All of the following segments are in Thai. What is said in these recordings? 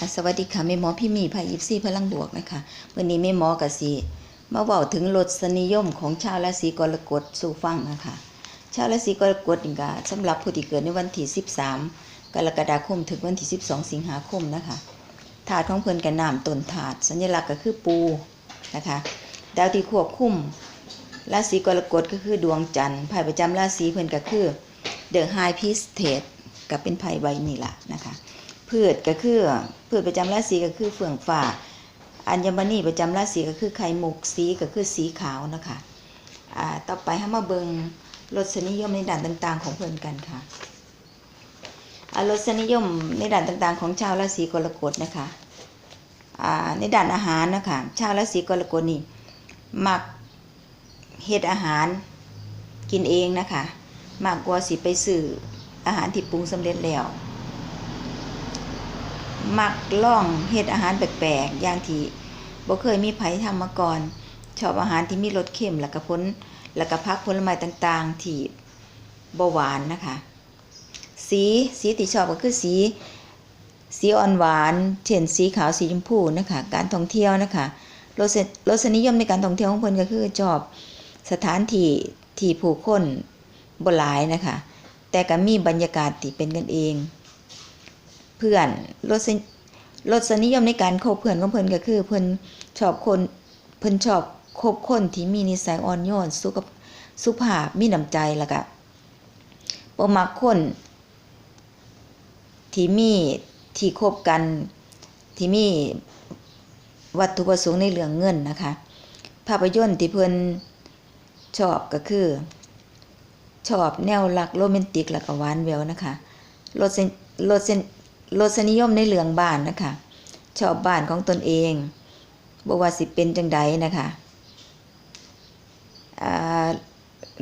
อะสวัสดีค่ะแม่หมอพี่มีพายิปซี่พลังบวกนะคะวันนี้แม่หมอกะสีมาเว้าถึงรสนิยมของชาวราศีกรกฎสู่ฟังนะคะชาวราศีกรกฎนี่ก็สำหรับผู้ที่เกิดในวันที่13 กรกฎาคมถึงวันที่ 12 สิงหาคมนะคะถาดของเพิ่นกับน้ำต้นถาด สัญลักษณ์ก็คือปูนะคะดาวที่ควบคุมราศีกรกฎก็คือดวงจันทร์ไพ่ประจำราศีเพิ่นก็คือ The High Priestess ก็เป็นไพ่ใบนี่ล่ะนะคะ พืชก็คือพืชประจำราศีก็คือเฟื่องฟ้าอัญมณีประจำราศีก็คือไข่มุกสีก็คือสีขาวนะคะอ่าต่อไปให้มาเบิงรสนิยมในด้านต่างๆ ของเพิ่อนกันค่ะอารสนิยมในด้านต่างๆ ของชาวราศีกรกฎนะคะในด้านอาหารนะคะชาวราศีกรกฎนี่มักเฮ็ดอาหารกินเองนะคะมากกว่าสิไปซื้ออาหารที่ปรุงสำเร็จแล้ว มักล่องเฮ็ดอาหารแปลกๆ อย่างที่บ่เคยมีไผทำมาก่อน ชอบอาหารที่มีรสเค็มแล้วก็ผลแล้วก็ผักผลไม้ต่างๆ ที่บ่หวานนะคะ สีสีที่ชอบก็คือสี สีอ่อนหวาน เช่นสีขาวสีชมพูนะคะ การท่องเที่ยวนะคะรสรสนิยมในการท่องเที่ยวของเพิ่นก็คือชอบสถานที่ที่ผู้คนบ่หลายนะคะ แต่ก็มีบรรยากาศที่เป็นกันเอง พื่อนรสรสนิยมในการคบเพื่อนของเพิ่อนก็คือเพิ่อนชอบคนเพิ่อนชอบคบคนที่มีนิสัยอ่อนโยนสุขสุภาพมีน้ำใจแล้วก็บ่มักคนที่มีที่คบกันที่มีวัตถุประสงค์ในเรื่องเงินนะคะ ภาพยนตร์ที่เพิ่อนชอบก็คือชอบแนวรักโรแมนติกแล้วก็หวานแหววนะคะรสนิรสนิ รสนิยมในเรื่องบ้านนะคะ ชอบบ้านของตนเองบ่ว่าสิเป็นจังใดนะคะ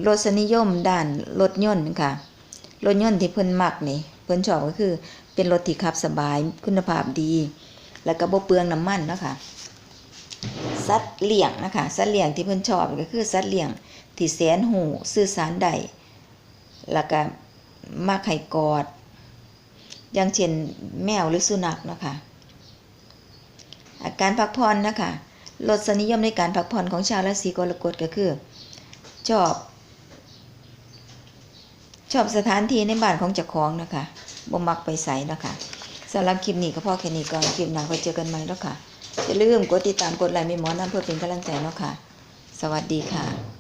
รสนิยมด้านรถยนต์ค่ะรถยนต์ที่เพิ่นมักนี่เพิ่นชอบก็คือเป็นรถที่ขับสบายคุณภาพดี แล้วก็บ่เปลืองน้ำมันนะคะสัตว์เลี้ยงนะคะสัตว์เลี้ยงที่เพิ่นชอบก็คือสัตว์เลี้ยงที่แสนหูสื่อสารได้แล้วก็มักให้กอด อย่างเช่นแมวหรือสุนัขนะคะอาการพักผ่อนนะคะรสนิยมในการพักผ่อนของชาวราศีกรกฎก็คือ ชอบ ชอบสถานที่ในบ้านของเจ้าของนะคะบ่มักไปใส่นะคะสำหรับคลิปนี้ก็พอแค่นี้ก่อนคลิปหน้าก็เจอกันใหม่แล้วค่ะอย่าลืมกดติดตามกดไลค์ม่หมอนำเพื่อเป็นกำลังใจเนาะค่ะ สวัสดีค่ะ